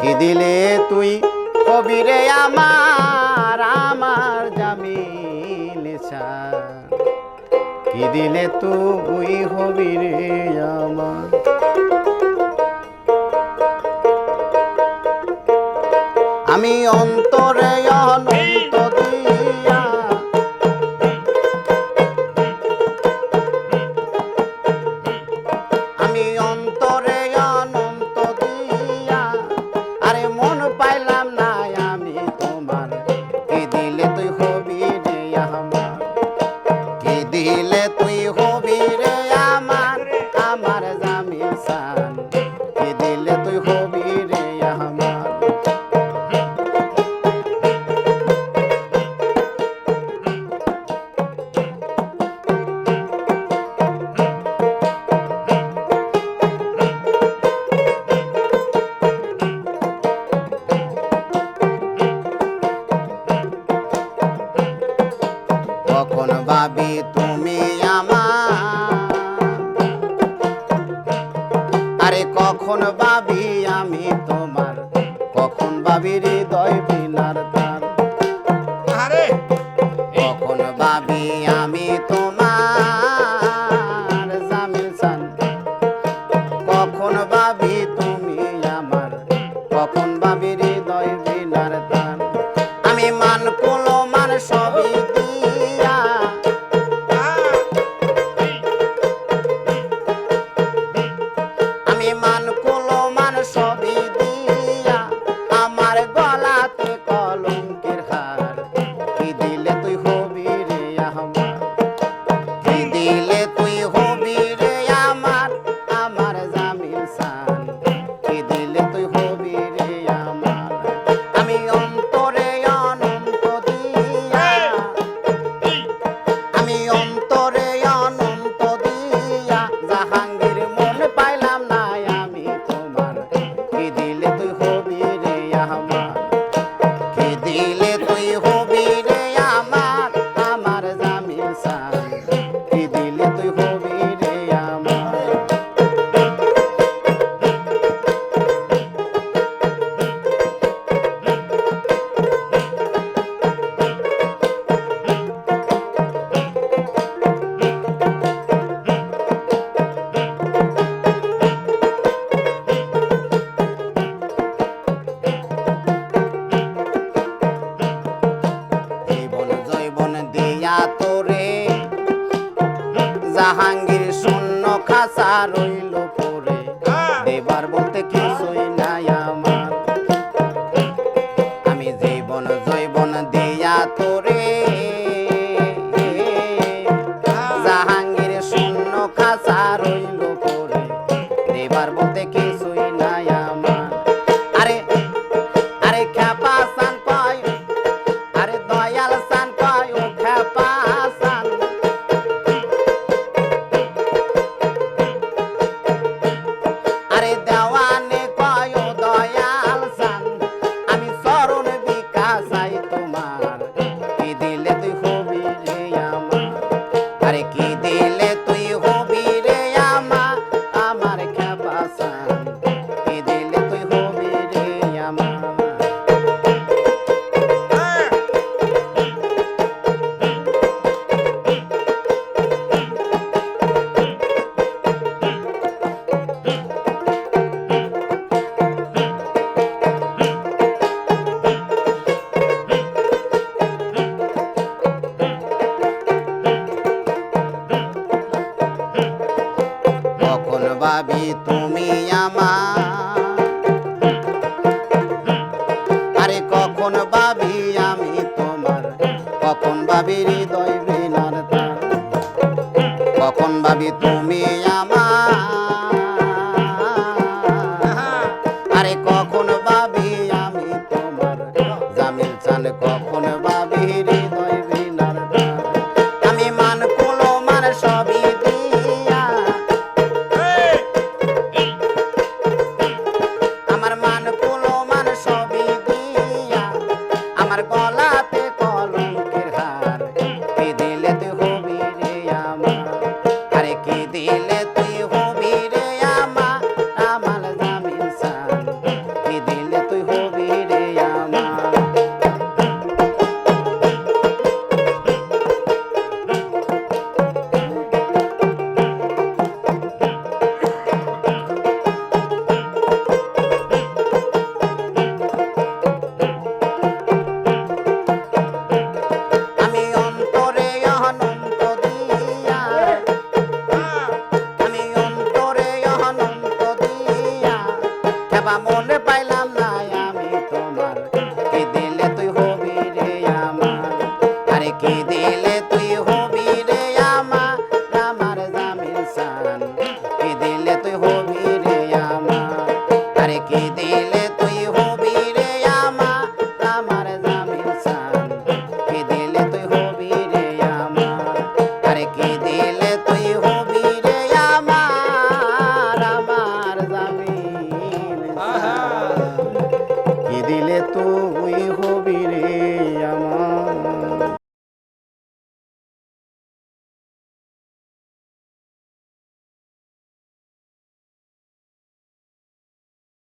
কি দিলে তুই? কবিরে আমার আমার জামিল কি দিলে তুই হবিরে আমার? আমি অন্তরে কখন ভাবি আমি তোমার? কখন ভাবি হৃদয় বিনার তার কখন ভাবি আমি তোমার? খাসা রইল side. ভাবি, তুমি আমার। আরে কখন ভাবি আমি তোমার? কখন ভাবি হৃদয় বিনার কখন ভাবি তুমি আমার? আরে কখন বাবা মনে পাইলাম